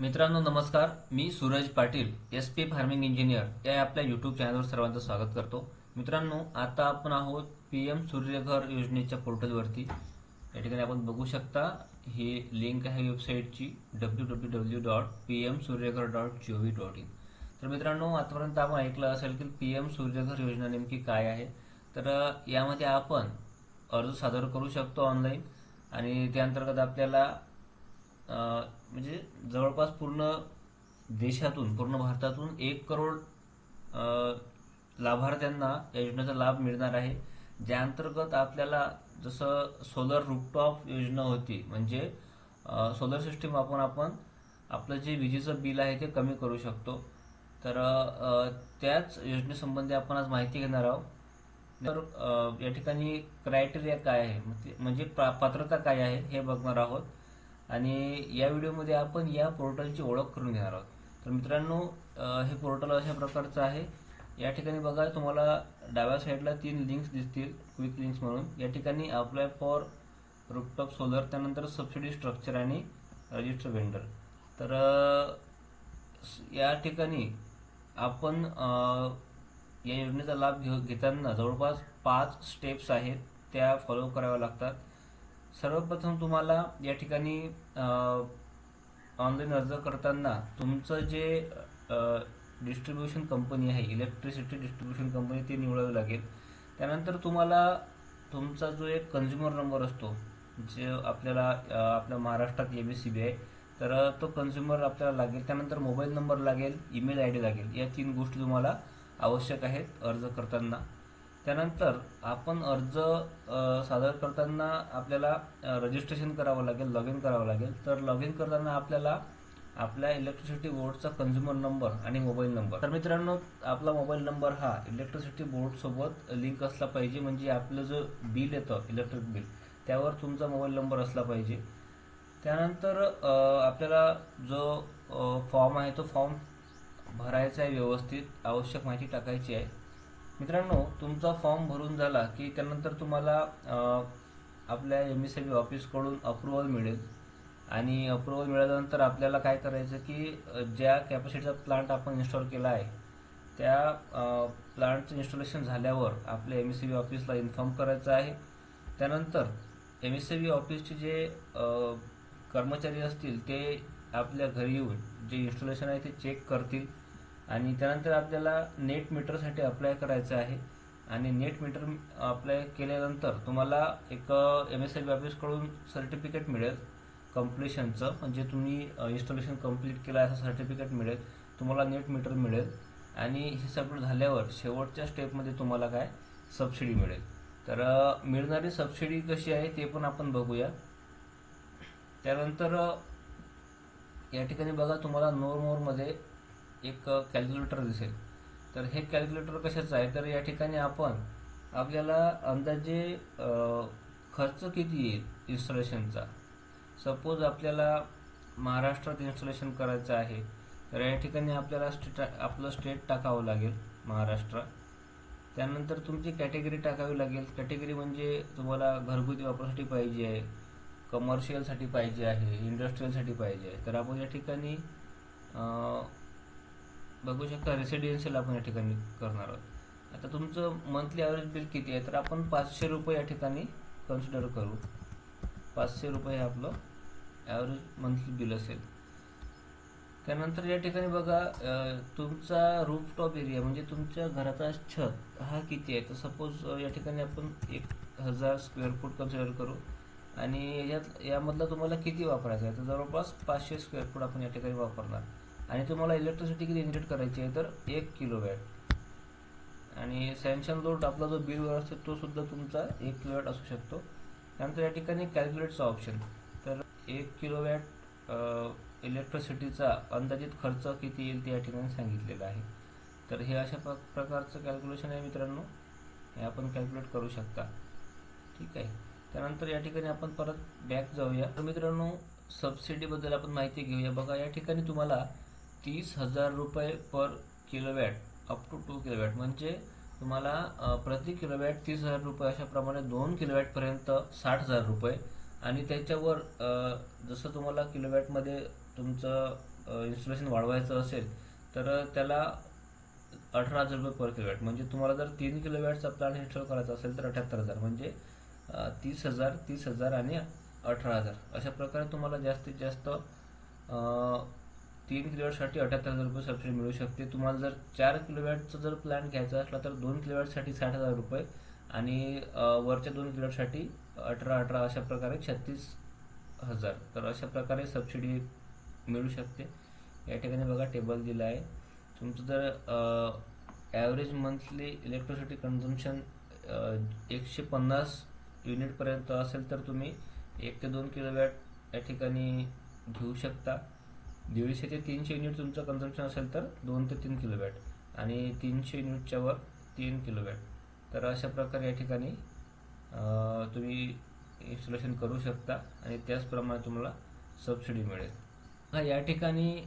मित्रांनो नमस्कार. मी Suraj Patil S P farming engineer या आपल्या युट्यूब चॅनलवर सर्वांचं स्वागत करतो. मित्रांनो आता आपण आहोत पी एम सूर्यघर योजनेच्या पोर्टलवरती या ठिकाणी आपण बघू शकता ही लिंक आहे वेबसाईटची W W W dot P M Suryaghar dot G O V dot in तर मित्रांनो आतापर्यंत आपण ऐकलं असेल की पी एम सूर्यघर योजना नेमकी काय आहे. तर यामध्ये आपण अर्ज सादर करू शकतो ऑनलाईन आणि त्या अंतर्गत आपल्याला म्हणजे जवळपास पूर्ण देशातून पूर्ण भारतातून एक करोड लाभार्थ्यांना या योजनेचा लाभ मिळणार आहे. ज्या अंतर्गत आपल्याला जसं सोलर रूपटॉप योजना होती म्हणजे सोलर सिस्टीम वापरून आपण आपलं जे विजेचं बिल आहे ते कमी करू शकतो. तर त्याच योजनेसंबंधी आपण आज माहिती घेणार आहोत. तर या ठिकाणी क्रायटेरिया काय आहे? ते- म्हणजे पा- पात्रता काय आहे हे बघणार आहोत. आणि या व्हिडिओमध्ये आपण या पोर्टलची ओळख करून घेणार आहोत. तर मित्रांनो हे पोर्टल अशा प्रकारचं आहे. या ठिकाणी बघा तुम्हाला डाव्या साईडला तीन लिंक्स दिसतील क्विक लिंक्स म्हणून. या ठिकाणी अप्लाय फॉर रुपटॉप सोलर त्यानंतर सबसिडी स्ट्रक्चर आणि रजिस्टर वेंडर तर या ठिकाणी आपण या योजनेचा लाभ घेऊ घेताना जवळपास पाच स्टेप्स आहेत त्या फॉलो कराव्या लागतात. सर्वप्रथम तुम्हाला या ठिकाणी ऑनलाईन अर्ज करताना तुमचं जे डिस्ट्रीब्युशन कंपनी आहे इलेक्ट्रिसिटी डिस्ट्रीब्युशन कंपनी ती निवडावी लागेल. त्यानंतर तुम्हाला तुमचा जो एक कन्झ्युमर नंबर असतो जे आपल्याला आपल्या महाराष्ट्रात एम एस सी बी आहे तर तो कन्झ्युमर आपल्याला लागेल. त्यानंतर मोबाईल नंबर लागेल ईमेल आय डी लागेल. या तीन गोष्टी तुम्हाला आवश्यक आहेत अर्ज करताना. त्यानंतर आपण अर्ज सादर करताना आपल्याला रजिस्ट्रेशन करावं लागेल लॉग इन करावं लागेल. तर लॉग इन करताना आपल्याला आपल्या इलेक्ट्रिसिटी बोर्डचा कन्झ्युमर नंबर आणि मोबाईल नंबर तर मित्रांनो आपला मोबाईल नंबर हा इलेक्ट्रिसिटी बोर्डसोबत लिंक असला पाहिजे. म्हणजे आपलं जो बिल येतं इलेक्ट्रिक बिल त्यावर तुमचा मोबाईल नंबर असला पाहिजे. त्यानंतर आपल्याला जो फॉर्म आहे तो फॉर्म भरायचा आहे व्यवस्थित. आवश्यक माहिती टाकायची आहे. मित्रांनो तुमचा फॉर्म भरून झाला की त्यानंतर तुम्हाला आपल्या एम एस बी ऑफिसकडून अप्रुव्हल मिळेल. आणि अप्रुव्हल मिळाल्यानंतर आपल्याला काय करायचं की ज्या कॅपॅसिटीचा प्लांट आपण इन्स्टॉल केला आहे त्या प्लांटचं इन्स्टॉलेशन झाल्यावर आपल्या एम एस बी ऑफिसला इन्फॉर्म करायचं आहे. त्यानंतर एम एस बी ऑफिसचे जे कर्मचारी असतील ते आपल्या घरी येऊन जे इन्स्टॉलेशन आहे ते चेक करतील. आणि त्यानंतर आपल्याला नेट मीटरसाठी अप्लाय करायचं आहे. आणि नेट मीटर अप्लाय केल्यानंतर तुम्हाला एक एम एस बी ऑफिसकडून सर्टिफिकेट मिळेल. कम्प्लिशनचं म्हणजे तुम्ही इन्स्टॉलेशन कंप्लीट केलं आहे असं सर्टिफिकेट मिळेल. तुम्हाला नेट मीटर मिळेल. आणि हे सगळं झाल्यावर शेवटच्या स्टेपमध्ये तुम्हाला काय? सबसिडी मिळेल. तर मिळणारी सबसिडी कशी आहे ते पण आपण बघूया. त्यानंतर या ठिकाणी बघा तुम्हाला नोर मोरमध्ये एक कॅल्क्युलेटर दिसेल. तर हे कॅल्क्युलेटर कशाचं आहे? तर या ठिकाणी आपण आपल्याला अंदाजे खर्च किती येईल इन्स्टॉलेशनचा सपोज आपल्याला महाराष्ट्रात इन्स्टॉलेशन करायचं आहे तर या ठिकाणी आपल्याला स्टेट आपलं स्टेट टाकावं लागेल महाराष्ट्र. त्यानंतर तुमची कॅटेगरी टाकावी लागेल. कॅटेगरी म्हणजे तुम्हाला घरगुती वापरासाठी पाहिजे आहे कमर्शियलसाठी पाहिजे आहे इंडस्ट्रीयलसाठी पाहिजे आहे. तर आपण या ठिकाणी बघू शकता रेसिडेन्शियल आपण या ठिकाणी करणार आहोत. आता तुमचं मंथली ॲव्हरेज बिल किती आहे? तर आपण पाचशे रुपये या ठिकाणी कन्सिडर करू. पाचशे रुपये हे आपलं ॲव्हरेज मंथली बिल असेल. त्यानंतर या ठिकाणी बघा तुमचा रूफटॉप एरिया म्हणजे तुमच्या घराचा छत हा किती आहे? तर सपोज या ठिकाणी आपण एक हजार स्क्वेअर फूट कन्सिडर करू. आणि यात यामधला तुम्हाला किती वापरायचा आहे? तर जवळपास पाचशे स्क्वेअर फूट आपण या ठिकाणी वापरणार. आणि तुम्हाला इलेक्ट्रिसिटी किती जनरेट करायची आहे तर एक किलो वॅट आणि सॅमसंग लोड आपला जो बिलवर असतो तो सुद्धा तुमचा एक किलो वॅट असू शकतो. त्यानंतर या ठिकाणी कॅल्क्युलेटचा ऑप्शन तर एक किलो वॅट इलेक्ट्रिसिटीचा अंदाजित खर्च किती येईल ते या ठिकाणी सांगितलेलं आहे. तर हे अशा प्र प्रकारचं कॅल्क्युलेशन आहे मित्रांनो. हे आपण कॅल्क्युलेट करू शकता. ठीक आहे. त्यानंतर या ठिकाणी आपण परत बॅक जाऊया. तर मित्रांनो सबसिडीबद्दल आपण माहिती घेऊया. बघा या ठिकाणी तुम्हाला तीस हजार रुपये per kilowatt up to two kilowatt म्हणजे तुम्हाला प्रति किलोवॅट तीस हजार रुपये अशाप्रमाणे दोन किलोवॅटपर्यंत साठ हजार रुपये. आणि त्याच्यावर जसं तुम्हाला किलोवॅटमध्ये तुमचं इन्स्टॉलेशन वाढवायचं असेल तर त्याला अठरा हजार रुपये पर किलोवॅट म्हणजे तुम्हाला जर तीन किलोवॅटचा प्लॅन इन्स्टॉल करायचा असेल तर अठ्याहत्तर हजार. म्हणजे तीस हजार तीस हजार आणि अठरा हजार. अशा प्रकारे तुम्हाला जास्तीत जास्त तीन किलोवॅटसाठी अठ्याहत्तर हजार रुपये सबसिडी मिळू शकते. तुम्हाला जर चार किलोवॅटचा जर प्लॅन घ्यायचा असला तर दोन किलोवॅटसाठी साठ हजार रुपये आणि वरच्या दोन किलोवॅटसाठी अठरा अठरा अशा प्रकारे छत्तीस हजार. तर अशा प्रकारे सबसिडी मिळू शकते. या ठिकाणी बघा टेबल दिला आहे. तुमचं जर ॲव्हरेज मंथली इलेक्ट्रिसिटी कन्झम्शन एकशे पन्नास युनिटपर्यंत असेल तर तुम्ही एक ते दोन किलोवॅट या ठिकाणी घेऊ शकता. दीडशे ते तीनशे युनिट तुमचं कन्झम्पशन असेल तर दोन ते तीन किलोवॅट आणि तीनशे युनिटच्या वर तीन किलोवॅट तर अशा प्रकारे या ठिकाणी तुम्ही इन्स्टॉलेशन करू शकता आणि त्याचप्रमाणे तुम्हाला सबसिडी मिळेल. हा या ठिकाणी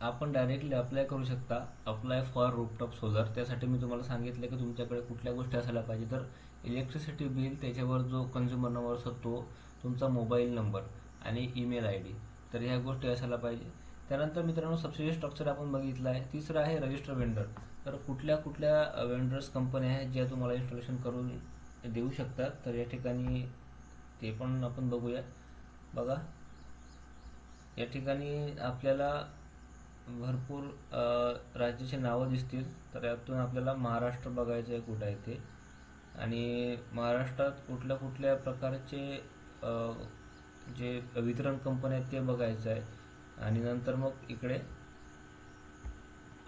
आपण डायरेक्टली अप्लाय करू शकता. अप्लाय फॉर रूपटॉप सोलर त्यासाठी मी तुम्हाला सांगितलं की तुमच्याकडे कुठल्या गोष्टी असायला पाहिजे. तर इलेक्ट्रिसिटी बिल त्याच्यावर जो कन्झ्युमर नंबर असतो तो तुमचा मोबाईल नंबर आणि ईमेल आय डी तर ह्या गोष्टी असायला पाहिजे. त्यानंतर मित्रांनो सबसिडी स्ट्रक्चर आपण बघितलं आहे. तिसरं आहे रजिस्टर वेंडर तर कुठल्या कुठल्या वेंडर्स कंपन्या आहेत ज्या तुम्हाला इन्स्टॉलेशन करून देऊ शकतात? तर या ठिकाणी ते पण आपण बघूया. बघा. या ठिकाणी आपल्याला भरपूर राज्याचे राज्याची नावं दिसतील. तर यातून आपल्याला महाराष्ट्र बघायचं आहे कुठं आहे ते. आणि महाराष्ट्रात कुठल्या कुठल्या प्रकारचे जे वितरण कंपन्या आहेत ते बघायचं आहे आणि नंतर मग इकडे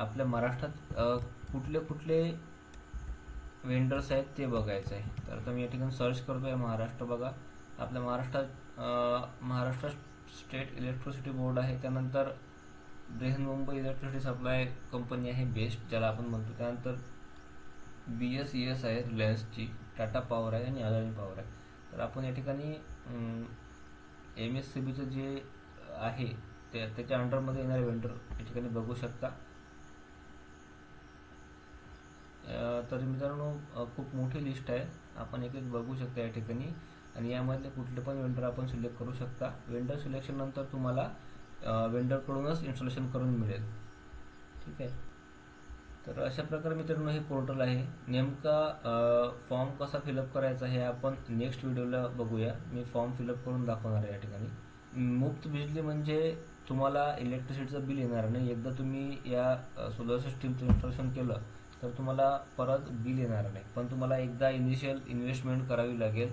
आपल्या महाराष्ट्रात कुठले कुठले वेंडर्स आहेत ते बघायचं आहे तर आता मी या ठिकाणी सर्च करतो आहे महाराष्ट्र बघा. आपल्या महाराष्ट्रात महाराष्ट्र स्टेट इलेक्ट्रिसिटी बोर्ड आहे. त्यानंतर बृहन्मुंबई इलेक्ट्रिसिटी सप्लाय कंपनी आहे बेस्ट ज्याला आपण म्हणतो. त्यानंतर बी एस ई एस आहे रिलायन्सची टाटा पॉवर आहे आणि अदानी पॉवर आहे. तर आपण या ठिकाणी एम एस सी बीचं जे आहे ते त्याच्या अंडरमध्ये येणारे वेंडर या ठिकाणी बघू शकता. तर मित्रांनो खूप मोठी लिस्ट आहे. आपण एक एक बघू शकता या ठिकाणी. आणि यामधले कुठले पण वेंडर आपण सिलेक्ट करू शकता. वेंडर सिलेक्शन नंतर तुम्हाला वेंडरकडूनच इन्स्टॉलेशन करून मिळेल. ठीक आहे? तर अशा प्रकारे मित्रांनो हे पोर्टल आहे. नेमका फॉर्म कसा फिलअप करायचा हे आपण नेक्स्ट व्हिडिओला बघूया. मी फॉर्म फिलअप करून दाखवणार आहे या ठिकाणी. मुफ्त बिजली म्हणजे तुम्हाला इलेक्ट्रिसिटीचं बिल येणार नाही एकदा तुम्ही या सोलर सिस्टीमचं इन्स्टॉलेशन केलं तर तुम्हाला परत बिल येणार नाही. पण तुम्हाला एकदा इनिशियल इन्व्हेस्टमेंट करावी लागेल.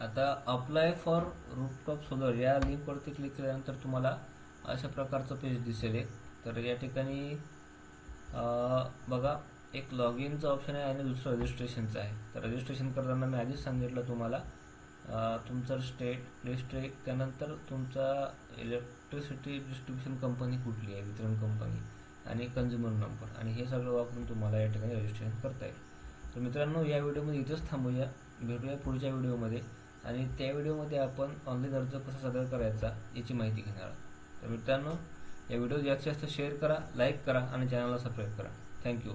आता अप्लाय फॉर रूपटॉप सोलर या लिंकवरती क्लिक केल्यानंतर तुम्हाला अशा प्रकारचं पेज दिसेल एक. तर या ठिकाणी बघा एक लॉग इनचं ऑप्शन आहे आणि दुसरं रजिस्ट्रेशनचं आहे. तर रजिस्ट्रेशन करताना मी आधीच सांगितलं तुम्हाला तुमचं स्टेट डिस्ट्रिक्ट त्यानंतर तुमचा इलेक्ट्रिसिटी डिस्ट्रीब्युशन कंपनी कुठली आहे? वितरण कंपनी आणि कन्झ्युमर नंबर आणि हे सगळं वापरून तुम्हाला या ठिकाणी रजिस्ट्रेशन करता येईल. तर मित्रांनो या व्हिडिओमध्ये इथंच थांबूया. भेटूया पुढच्या व्हिडिओमध्ये. आणि त्या व्हिडिओमध्ये आपण ऑनलाईन अर्ज कसा सादर करायचा याची माहिती घेणार आहोत. तर मित्रांनो या व्हिडिओ जास्तीत जास्त शेअर करा लाईक करा आणि चॅनलला सबस्क्राईब करा. थँक्यू